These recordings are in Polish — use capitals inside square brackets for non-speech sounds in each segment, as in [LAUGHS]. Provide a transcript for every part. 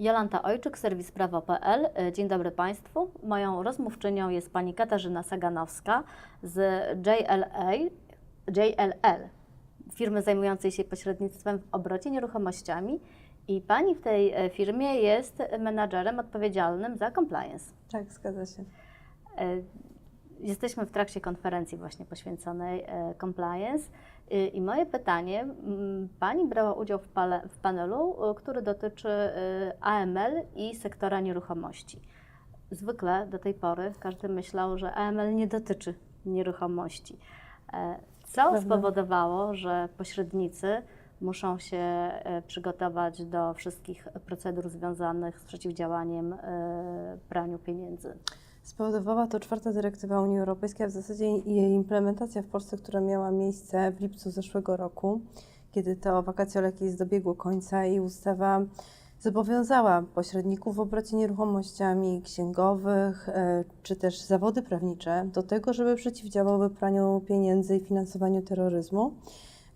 Jolanta Ojczyk, serwis prawo.pl. E, Dzień dobry Państwu. Moją rozmówczynią jest pani Katarzyna Saganowska z JLA, JLL, firmy zajmującej się pośrednictwem w obrocie nieruchomościami. I pani w tej e, firmie jest menadżerem odpowiedzialnym za compliance. Tak, zgadza się. E, Jesteśmy w trakcie konferencji właśnie poświęconej e, compliance Y, i moje pytanie, Pani brała udział w, pale, w panelu, y, który dotyczy AML i sektora nieruchomości. Zwykle do tej pory każdy myślał, że AML nie dotyczy nieruchomości. E, Co spowodowało, że pośrednicy muszą się e, przygotować do wszystkich procedur związanych z przeciwdziałaniem e, praniu pieniędzy? Spowodowała to czwarta dyrektywa Unii Europejskiej, a w zasadzie jej implementacja w Polsce, która miała miejsce w lipcu zeszłego roku, kiedy to vacatio legis dobiegło końca i ustawa zobowiązała pośredników w obrocie nieruchomościami księgowych e, czy też zawody prawnicze do tego, żeby przeciwdziałały praniu pieniędzy i finansowaniu terroryzmu.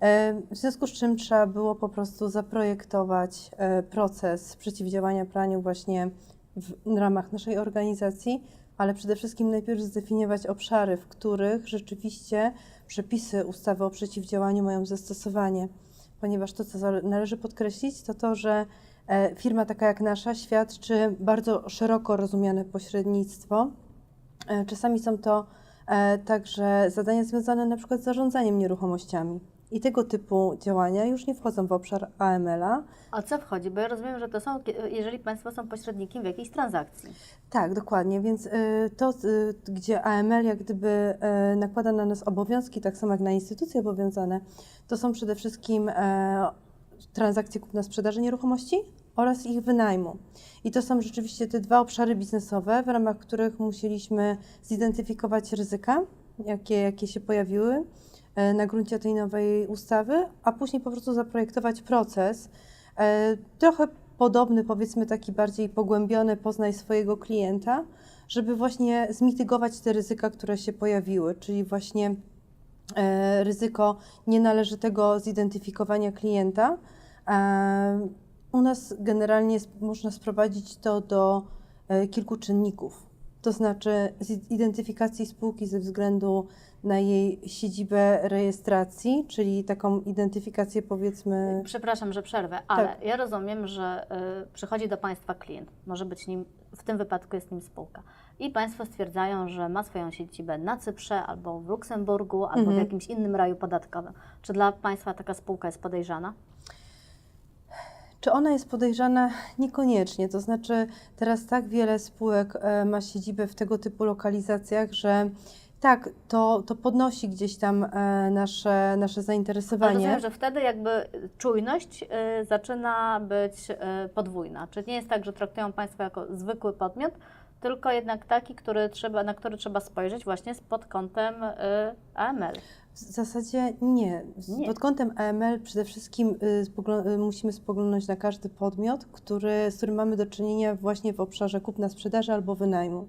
E, W związku z czym trzeba było po prostu zaprojektować e, proces przeciwdziałania praniu właśnie w ramach naszej organizacji, ale przede wszystkim najpierw zdefiniować obszary, w których rzeczywiście przepisy ustawy o przeciwdziałaniu mają zastosowanie. Ponieważ to, co należy podkreślić, to to, że e, firma taka jak nasza świadczy bardzo szeroko rozumiane pośrednictwo. E, Czasami są to e, także zadania związane na przykład z zarządzaniem nieruchomościami. I tego typu działania już nie wchodzą w obszar AML-a, A co wchodzi? Bo ja rozumiem, że to są, jeżeli Państwo są pośrednikiem w jakiejś transakcji. Tak, dokładnie. Więc y, to, y, gdzie AML jak gdyby y, nakłada na nas obowiązki, tak samo jak na instytucje obowiązane, to są przede wszystkim e, transakcje kupna-sprzedaży nieruchomości oraz ich wynajmu. I to są rzeczywiście te dwa obszary biznesowe, w ramach których musieliśmy zidentyfikować ryzyka, jakie, jakie się pojawiły na gruncie tej nowej ustawy, a później po prostu zaprojektować proces, e, trochę podobny, powiedzmy taki bardziej pogłębiony, poznaj swojego klienta, żeby właśnie zmitygować te ryzyka, które się pojawiły, czyli właśnie e, ryzyko nienależytego zidentyfikowania klienta. E, u nas generalnie można sprowadzić to do e, kilku czynników. To znaczy zidentyfikacji spółki ze względu na jej siedzibę rejestracji, czyli taką identyfikację powiedzmy. Przepraszam, że przerwę, ale Tak. ja rozumiem, że y, przychodzi do Państwa klient, może być nim, w tym wypadku jest nim spółka. I Państwo stwierdzają, że ma swoją siedzibę na Cyprze, albo w Luksemburgu, albo w Mhm. jakimś innym raju podatkowym. Czy dla Państwa taka spółka jest podejrzana? Czy ona jest podejrzana? Niekoniecznie. To znaczy, teraz tak wiele spółek e, ma siedzibę w tego typu lokalizacjach, że tak, to, to podnosi gdzieś tam e, nasze, nasze Ale zainteresowanie. rozumiem, że wtedy jakby czujność y, zaczyna być podwójna. Czy nie jest tak, że traktują Państwo jako zwykły podmiot, tylko jednak taki, który trzeba, na który trzeba spojrzeć właśnie pod kątem AML. W zasadzie nie. Nie. Pod kątem AML przede wszystkim y, spogl- y, musimy spoglądać na każdy podmiot, który, z którym mamy do czynienia właśnie w obszarze kupna sprzedaży albo wynajmu.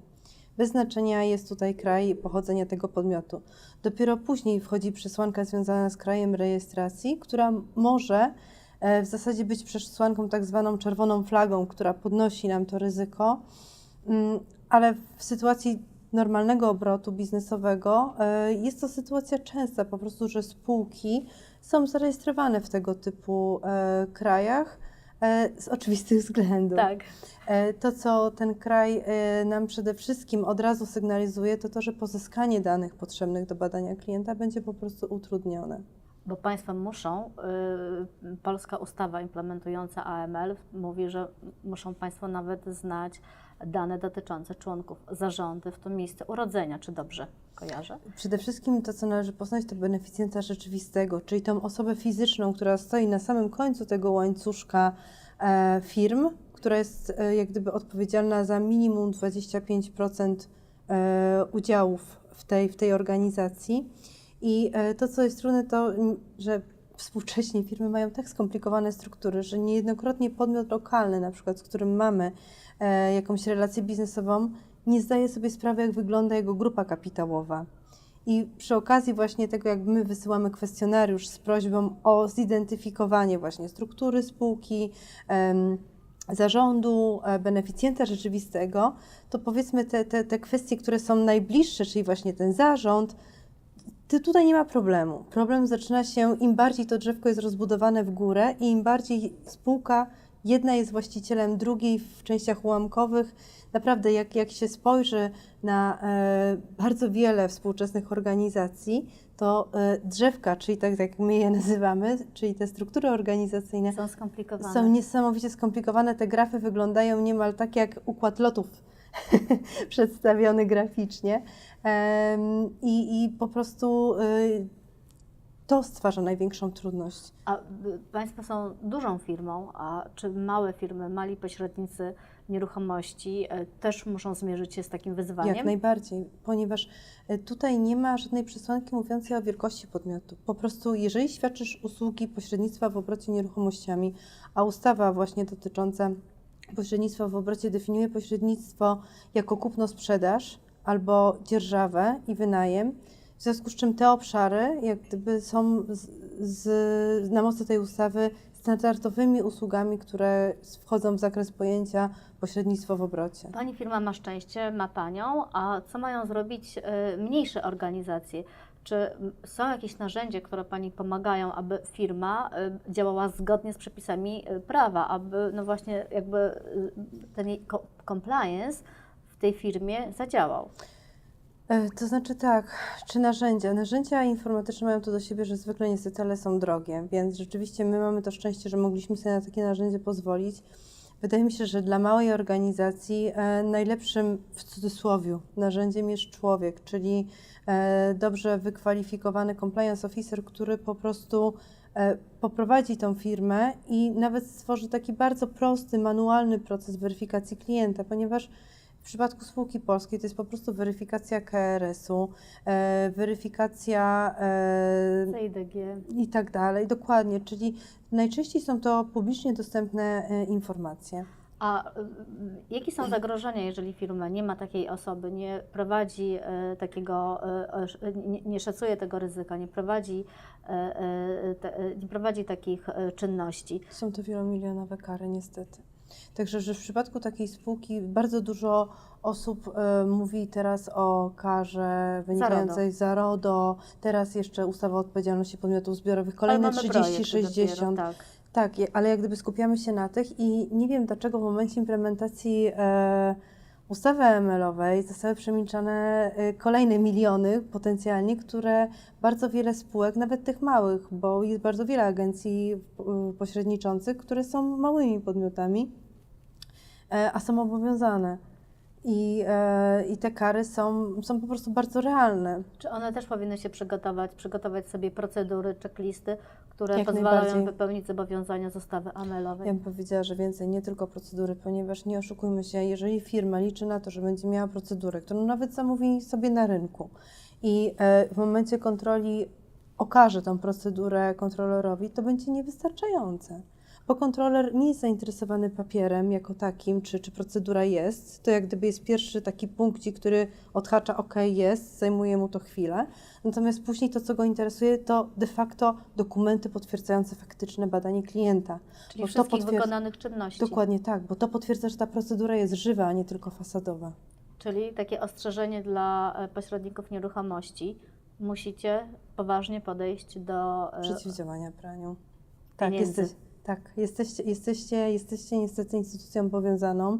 Bez znaczenia jest tutaj kraj pochodzenia tego podmiotu. Dopiero później wchodzi przesłanka związana z krajem rejestracji, która może e, w zasadzie być przesłanką tak zwaną czerwoną flagą, która podnosi nam to ryzyko, Mm, ale w sytuacji normalnego obrotu biznesowego e, jest to sytuacja częsta, po prostu, że spółki są zarejestrowane w tego typu e, krajach e, z oczywistych względów. Tak. To, co ten kraj nam przede wszystkim od razu sygnalizuje, to to, że pozyskanie danych potrzebnych do badania klienta będzie po prostu utrudnione. Bo państwa muszą, y, polska ustawa implementująca AML mówi, że muszą państwo nawet znać dane dotyczące członków zarządy, w to miejsce urodzenia. Czy dobrze kojarzę? Przede wszystkim to, co należy poznać, to beneficjenta rzeczywistego, czyli tą osobę fizyczną, która stoi na samym końcu tego łańcuszka e, firm, która jest e, jak gdyby odpowiedzialna za minimum 25% e, udziałów w tej, w tej organizacji. I e, to, co jest trudne, to że współcześnie firmy mają tak skomplikowane struktury, że niejednokrotnie podmiot lokalny, na przykład, z którym mamy e, jakąś relację biznesową, nie zdaje sobie sprawy, jak wygląda jego grupa kapitałowa. I przy okazji właśnie tego, jak my wysyłamy kwestionariusz z prośbą o zidentyfikowanie właśnie struktury spółki, zarządu, e, beneficjenta rzeczywistego, to powiedzmy te, te, te kwestie, które są najbliższe, czyli właśnie ten zarząd, ty tutaj nie ma problemu. Problem zaczyna się im bardziej to drzewko jest rozbudowane w górę i im bardziej spółka jedna jest właścicielem drugiej w częściach ułamkowych. Naprawdę, jak, jak się spojrzy na e, bardzo wiele współczesnych organizacji, to e, drzewka, czyli tak jak my je nazywamy, czyli te struktury organizacyjne, Są skomplikowane. są niesamowicie skomplikowane. Te grafy wyglądają niemal tak jak układ lotów [LAUGHS] przedstawiony graficznie. I, I po prostu y, to stwarza największą trudność. A y, Państwo są dużą firmą, a czy małe firmy, mali pośrednicy nieruchomości y, też muszą zmierzyć się z takim wyzwaniem? Jak najbardziej, ponieważ y, tutaj nie ma żadnej przesłanki mówiącej o wielkości podmiotu. Po prostu, jeżeli świadczysz usługi pośrednictwa w obrocie nieruchomościami, a ustawa właśnie dotycząca pośrednictwa w obrocie definiuje pośrednictwo jako kupno-sprzedaż albo dzierżawę i wynajem, w związku z czym te obszary jak gdyby są z, z, na mocy tej ustawy standardowymi usługami, które wchodzą w zakres pojęcia pośrednictwo w obrocie. Pani firma ma szczęście, ma Panią, a co mają zrobić y, mniejsze organizacje? Czy są jakieś narzędzia, które Pani pomagają, aby firma y, działała zgodnie z przepisami y, prawa, aby no właśnie jakby y, ten compliance w tej firmie zadziałał? E, To znaczy tak, czy narzędzia? Narzędzia informatyczne mają to do siebie, że zwykle niestety ale są drogie, więc rzeczywiście my mamy to szczęście, że mogliśmy sobie na takie narzędzie pozwolić. Wydaje mi się, że dla małej organizacji e, najlepszym w cudzysłowie narzędziem jest człowiek, czyli e, dobrze wykwalifikowany compliance officer, który po prostu e, poprowadzi tą firmę i nawet stworzy taki bardzo prosty, manualny proces weryfikacji klienta, ponieważ w przypadku spółki polskiej to jest po prostu weryfikacja KRS-u, e, weryfikacja e, CIDG. i tak dalej, dokładnie, czyli najczęściej są to publicznie dostępne e, informacje. A y, y, jakie są zagrożenia, jeżeli firma nie ma takiej osoby, nie prowadzi y, takiego, y, y, nie, nie szacuje tego ryzyka, nie prowadzi, y, y, te, y, nie prowadzi takich y, czynności? Są to wielomilionowe kary, niestety. Także, że w przypadku takiej spółki bardzo dużo osób e, mówi teraz o karze wynikającej z RODO, teraz jeszcze ustawa o odpowiedzialności podmiotów zbiorowych, kolejne Ale mamy projekt 30-60. dopiero, tak. Tak, ale jak gdyby skupiamy się na tych i nie wiem dlaczego w momencie implementacji e, ustawy AML-owej zostały przemilczane e, kolejne miliony potencjalnie, które bardzo wiele spółek, nawet tych małych, bo jest bardzo wiele agencji e, pośredniczących, które są małymi podmiotami, e, a są obowiązane. I, e, I te kary są, są po prostu bardzo realne. Czy one też powinny się przygotować, przygotować sobie procedury, checklisty, które Jak pozwalają wypełnić zobowiązania z ustawy AML-owej? Ja bym powiedziała, że więcej, nie tylko procedury, ponieważ nie oszukujmy się, jeżeli firma liczy na to, że będzie miała procedurę, którą nawet zamówi sobie na rynku i e, w momencie kontroli okaże tą procedurę kontrolerowi, to będzie niewystarczające. Bo kontroler nie jest zainteresowany papierem jako takim, czy, czy procedura jest. To jak gdyby jest pierwszy taki punkcik, który odhacza OK, jest, zajmuje mu to chwilę. Natomiast później to, co go interesuje, to de facto dokumenty potwierdzające faktyczne badanie klienta. Czyli bo wszystkich potwierdza- wykonanych czynności. Dokładnie tak, bo to potwierdza, że ta procedura jest żywa, a nie tylko fasadowa. Czyli takie ostrzeżenie dla e, pośredników nieruchomości. Musicie poważnie podejść do e, Przeciwdziałania praniu. Tak, pieniędzy. jesteś, tak jesteście, jesteście, jesteście niestety instytucją obowiązaną.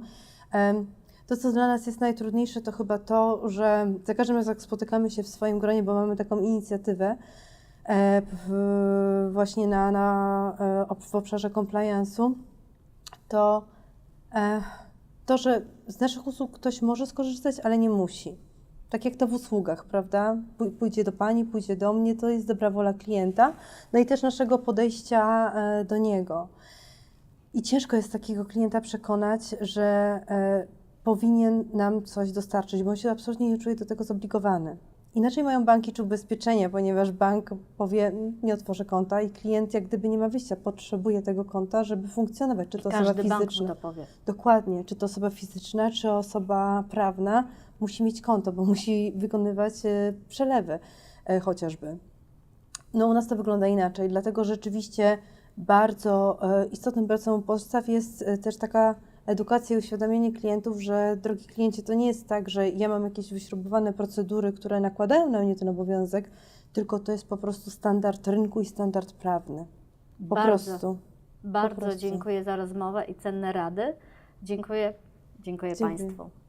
Em, To, co dla nas jest najtrudniejsze, to chyba to, że za każdym razem, jak spotykamy się w swoim gronie, bo mamy taką inicjatywę e, właśnie na, na, e, w obszarze compliance'u, to e, to, że z naszych usług ktoś może skorzystać, ale nie musi. Tak jak to w usługach, prawda? Pój- Pójdzie do pani, pójdzie do mnie, to jest dobra wola klienta, no i też naszego podejścia e, do niego. I ciężko jest takiego klienta przekonać, że e, powinien nam coś dostarczyć, bo on się absolutnie nie czuje do tego zobligowany. Inaczej mają banki czy ubezpieczenia, ponieważ bank powie, "Mm, nie otworzę konta i klient jak gdyby nie ma wyjścia, potrzebuje tego konta, żeby funkcjonować, czy to osoba Każdy bank fizyczna. to powie. Dokładnie, czy to osoba fizyczna, czy osoba prawna musi mieć konto, bo musi wykonywać e, przelewy e, chociażby. No u nas to wygląda inaczej, dlatego rzeczywiście bardzo e, istotną pracą podstaw jest też taka edukacja i uświadomienie klientów, że drogi kliencie, to nie jest tak, że ja mam jakieś wyśrubowane procedury, które nakładają na mnie ten obowiązek, tylko to jest po prostu standard rynku i standard prawny. Po Bardzo. prostu. Bardzo prostu. dziękuję za rozmowę i cenne rady. Dziękuję, dziękuję, Dziękuję. Państwu.